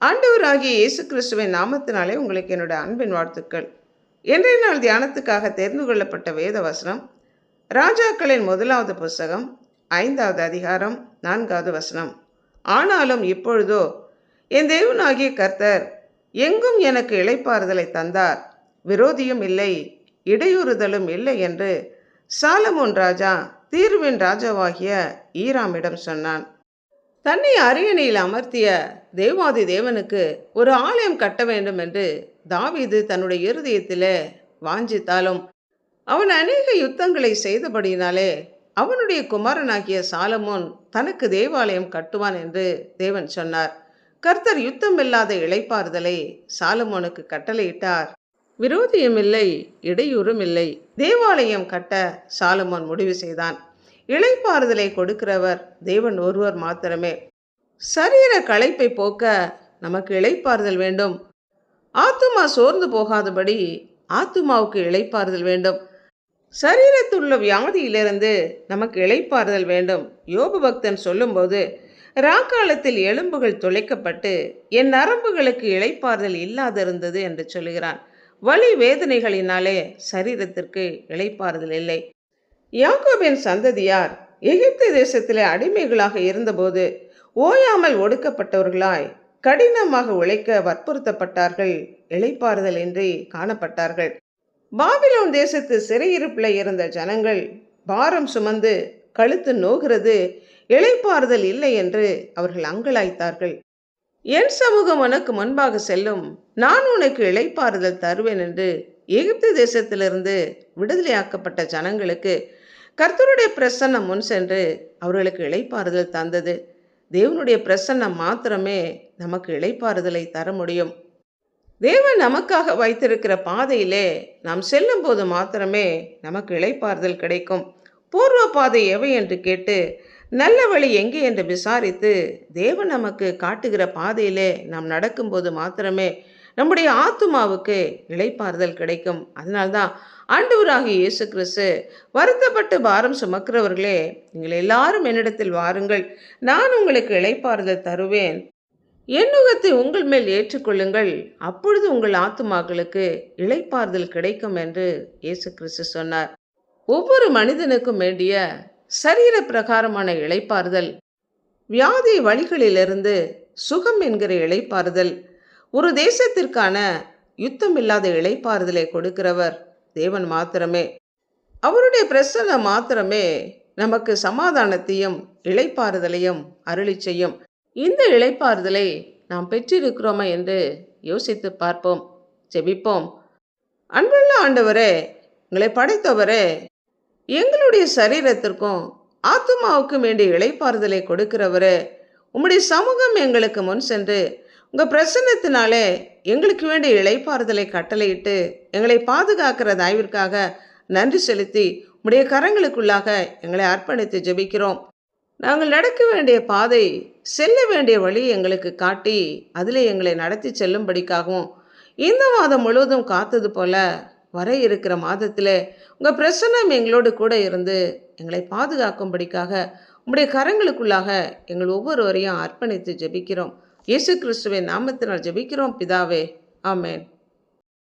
ஆண்டவராகிய இயேசு கிறிஸ்துவின் நாமத்தினாலே உங்களுக்கு என்னோட அன்பின் வாழ்த்துக்கள். இன்றைய நாள் தியானத்துக்காக தெரிந்து கொள்ளப்பட்ட வேத வசனம் ராஜாக்களின் முதலாவது புஸ்தகம் ஐந்தாவது அதிகாரம் நான்காவது வசனம். ஆனாலும் இப்பொழுதோ என் தேவனாகிய கர்த்தர் எங்கும் எனக்கு இளைப்பாறுதலை தந்தார். விரோதியும் இல்லை இடையூறுதலும் இல்லை என்று சாலமோன் ராஜா தீர்வின் ராஜாவாகிய ஈராமிடம் சொன்னான். தன்னை அரியணையில் அமர்த்திய தேவாதி தேவனுக்கு ஒரு ஆலயம் கட்ட வேண்டும் என்று தாவீது தன்னுடைய இருதயத்திலே வாஞ்சித்தாலும் அவன் அநேக யுத்தங்களை செய்தபடியினாலே அவனுடைய குமாரனாகிய சாலமோன் தனக்கு தேவாலயம் கட்டுவான் என்று தேவன் சொன்னார். கர்த்தர் யுத்தமில்லாத இழைப்பாறுதலை சாலமோனுக்கு கட்டளையிட்டார். விரோதியும் இல்லை இடையூறும் இல்லை தேவாலயம் கட்ட சாலமோன் முடிவு செய்தான். இளைப்பாறுதலை கொடுக்கிறவர் தேவன் ஒருவர் மாத்திரமே. சரீர களைப்பை போக்க நமக்கு இளைப்பாறுதல் வேண்டும். ஆத்துமா சோர்ந்து போகாதபடி ஆத்துமாவுக்கு இளைப்பாறுதல் வேண்டும். சரீரத்துள்ள வியாதியிலிருந்து நமக்கு இளைப்பாறுதல் வேண்டும். யோபு பக்தன் சொல்லும்போது ராக்காலத்தில் எலும்புகள் துளைக்கப்பட்டு என் நரம்புகளுக்கு இளைப்பாறுதல் இல்லாதிருந்தது என்று சொல்லுகிறான். வலி வேதனைகளினாலே சரீரத்திற்கு இளைப்பாறுதல் இல்லை. யாக்கோபின் சந்ததியார் எகிப்து தேசத்திலே அடிமைகளாக இருந்தபோது ஓயாமல் ஒடுக்கப்பட்டவர்களாய் கடினமாக உழைக்க வற்புறுத்தப்பட்டார்கள் இளைப்பாறுதல் இன்றி காணப்பட்டார்கள். பாபிலோன் தேசத்து சிறையிருப்பில் இருந்த ஜனங்கள் பாரம் சுமந்து கழுத்து நோகிறது இழைப்பாறுதல் இல்லை என்று அவர்கள் அங்கலாய்த்தார்கள். என் சமூகம் உனக்கு முன்பாக செல்லும் நான் உனக்கு இழைப்பாறுதல் தருவேன் என்று எகிப்து தேசத்திலிருந்து விடுதலையாக்கப்பட்ட ஜனங்களுக்கு கர்த்தருடைய பிரசன்னம் முன் சென்று அவர்களுக்கு இழைப்பாறுதல் தந்தது. தேவனுடைய பிரசன்னம் மாத்திரமே நமக்கு இழைப்பாறுதலை தர முடியும். தேவன் நமக்காக வைத்திருக்கிற பாதையிலே நாம் செல்லும் போது மாத்திரமே நமக்கு இழைப்பாறுதல் கிடைக்கும். பூர்வ பாதை எவை என்று கேட்டு நல்ல வழி எங்கே என்று விசாரித்து தேவன் நமக்கு காட்டுகிற பாதையிலே நாம் நடக்கும்போது மாத்திரமே நம்முடைய ஆத்துமாவுக்கு இளைப்பாறுதல் கிடைக்கும். அதனால்தான் ஆண்டவராகிய இயேசு கிறிஸ்து வருத்தப்பட்டு பாரம் சுமக்கிறவர்களே நீங்கள் எல்லாரும் என்னிடத்தில் வாருங்கள். நான் உங்களுக்கு இழைப்பாறுதல் தருவேன். எண்ணுகத்தை உங்கள் மேல் ஏற்றுக்கொள்ளுங்கள். அப்பொழுது உங்கள் ஆத்துமாக்களுக்கு இழைப்பாறுதல் கிடைக்கும் என்று இயேசு கிறிஸ்து சொன்னார். ஒவ்வொரு மனிதனுக்கும் வேண்டிய சரீர பிரகாரமான இழைப்பாறுதல் வியாதி வழிகளிலிருந்து சுகம் என்கிற இழைப்பாறுதல் ஒரு தேசத்திற்கான யுத்தமில்லாத இழைப்பாறுதலை கொடுக்கிறவர் தேவன் மாத்திரமே. அவருடைய பிரசன்னம் மாத்திரமே நமக்கு சமாதானத்தையும் இழைப்பாறுதலையும் அருளி செய்யும். இந்த இழைப்பாறுதலை நாம் பெற்றிருக்கிறோமா என்று யோசித்து பார்ப்போம் ஜெபிப்போம். அன்புள்ள ஆண்டவரே உங்களை படைத்தவரே எங்களுடைய சரீரத்திற்கும் ஆத்துமாவுக்கும் வேண்டிய இழைப்பாறுதலை கொடுக்கிறவரே உம்முடைய சமூகம் எங்களுக்கு முன் சென்று உங்கள் பிரசன்னத்தினாலே எங்களுக்கு வேண்டிய இளைப்பாறுதலை கட்டளையிட்டு எங்களை பாதுகாக்கிற தயவிற்காக நன்றி செலுத்தி உடைய கரங்களுக்குள்ளாக எங்களை அர்ப்பணித்து ஜெபிக்கிறோம். நாங்கள் நடக்க வேண்டிய பாதை செல்ல வேண்டிய வழி எங்களுக்கு காட்டி அதில் எங்களை நடத்தி செல்லும்படிக்காகவும் இந்த மாதம் முழுவதும் காத்தது போல வர இருக்கிற மாதத்தில் உங்கள் பிரசன்னம் எங்களோடு கூட இருந்து எங்களை பாதுகாக்கும்படிக்காக உங்களுடைய கரங்களுக்குள்ளாக எங்கள் ஒவ்வொருவரையும் அர்ப்பணித்து ஜெபிக்கிறோம். இயேசு கிறிஸ்துவின் நாமத்தினால் ஜெபிக்கிறோம். பிதாவே ஆமேன்.